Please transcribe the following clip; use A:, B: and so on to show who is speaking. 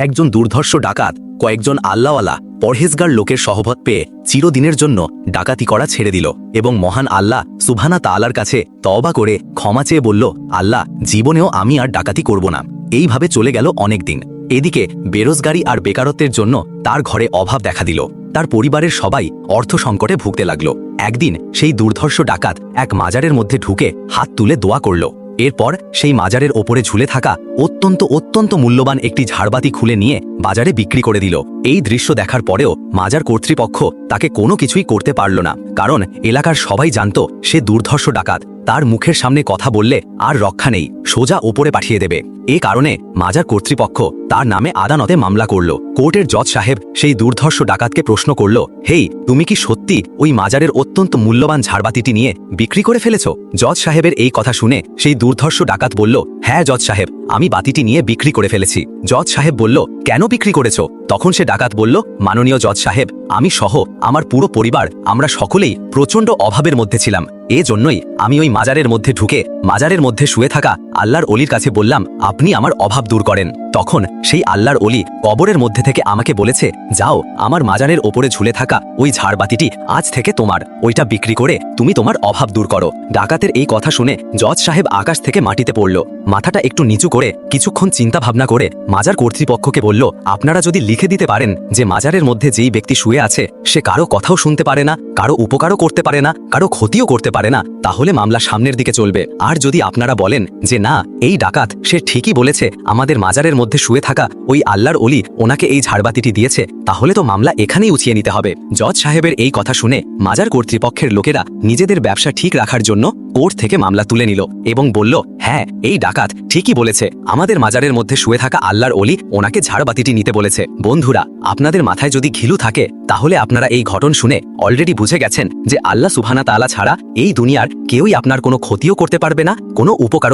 A: একজন দুর্ধর্ষ ডাকাত, কয়েকজন আল্লাওয়ালা পরহেজগার লোকের সহবত পেয়ে চিরদিনের জন্য ডাকাতি করা ছেড়ে দিল এবং মহান আল্লাহ সুভানা তাআলার কাছে তওবা করে ক্ষমা চেয়ে বলল, আল্লাহ, জীবনেও আমি আর ডাকাতি করব না। এইভাবে চলে গেল অনেক দিন। এদিকে বেরোজগারি আর বেকারত্বের জন্য তার ঘরে অভাব দেখা দিল। তার পরিবারের সবাই অর্থ সংকটে ভুগতে লাগল। একদিন সেই দুর্ধর্ষ ডাকাত এক মাজারের মধ্যে ঢুকে হাত তুলে দোয়া করল। এরপর সেই মাজারের ওপরে ঝুলে থাকা অত্যন্ত অত্যন্ত মূল্যবান একটি ঝাড়বাতি খুলে নিয়ে বাজারে বিক্রি করে দিল। এই দৃশ্য দেখার পরেও মাজার কর্তৃপক্ষ তাকে কোনো কিছুই করতে পারল না, কারণ এলাকার সবাই জানত সে দুর্ধর্ষ ডাকাত। তার মুখের সামনে কথা বললে আর রক্ষা নেই, সোজা ওপরে পাঠিয়ে দেবে। এ কারণে মাজার কর্তৃপক্ষ তার নামে আদালতে মামলা করল। কোর্টের জজ সাহেব সেই দুর্ধর্ষ ডাকাতকে প্রশ্ন করল, হেই, তুমি কি সত্যি ওই মাজারের অত্যন্ত মূল্যবান ঝাড়বাতিটি নিয়ে বিক্রি করে ফেলেছ? জজ সাহেবের এই কথা শুনে সেই দুর্ধর্ষ ডাকাত বলল হ্যাঁ জজ সাহেব, আমি বাতিটি নিয়ে বিক্রি করে ফেলেছি। জজ সাহেব বলল, কেন বিক্রি করেছ? তখন সে ডাকাত বলল, মাননীয় জজ সাহেব, আমি সহ আমার পুরো পরিবার, আমরা সকলেই প্রচণ্ড অভাবের মধ্যে ছিলাম। এ জন্যই আমি ওই মাজারের মধ্যে ঢুকে, মাজারের মধ্যে শুয়ে থাকা আল্লাহর অলির কাছে বললাম আপনি আমার অভাব দূর করেন। তখন সেই আল্লাহর অলি কবরের মধ্যে থেকে আমাকে বলেছে, যাও, আমার মাজারের ওপরে ঝুলে থাকা ওই ঝাড়বাতিটি আজ থেকে তোমার। ওইটা বিক্রি করে তুমি তোমার অভাব দূর করো। ডাকাতের এই কথা শুনে জজ সাহেব আকাশ থেকে মাটিতে পড়ল। মাথাটা একটু নিচু করে কিছুক্ষণ চিন্তা ভাবনা করে মাজার কর্তৃপক্ষকে বলল, আপনারা যদি লিখে দিতে পারেন যে মাজারের মধ্যে যেই ব্যক্তি শুয়ে আছে, সে কারও কথাও শুনতে পারে না, কারও উপকারও করতে পারে না, কারও ক্ষতিও করতে পারে না, তাহলে মামলা সামনের দিকে চলবে। আর যদি আপনারা বলেন যে, না, এই ডাকাত, সে ঠিকই বলেছে, আমাদের মাজারের মধ্যে শুয়ে থাকা ওই আল্লাহর অলি ওনাকে এই ঝাড়বাতিটি দিয়েছে, তাহলে তো মামলা এখানেই উঠিয়ে নিতে হবে। জজ সাহেবের এই কথা শুনে মাজার কর্তৃপক্ষের লোকেরা নিজেদের ব্যবসা ঠিক রাখার জন্য কোর্ট থেকে মামলা তুলে নিল এবং বলল হ্যাঁ এই ডাকাত ঠিকই বলেছে, আমাদের মাজারের মধ্যে শুয়ে থাকা আল্লাহর অলি ওনাকে ঝাড়বাতিটি নিতে বলেছে। বন্ধুরা, আপনাদের মাথায় যদি ঘিলু থাকে, তাহলে আপনারা এই ঘটন শুনে অলরেডি বুঝে গেছেন যে আল্লাহ সুবহানা তাআলা ছাড়া এই দুনিয়ার কেউই আপনার কোনো ক্ষতিও করতে পারবে না, কোনো উপকার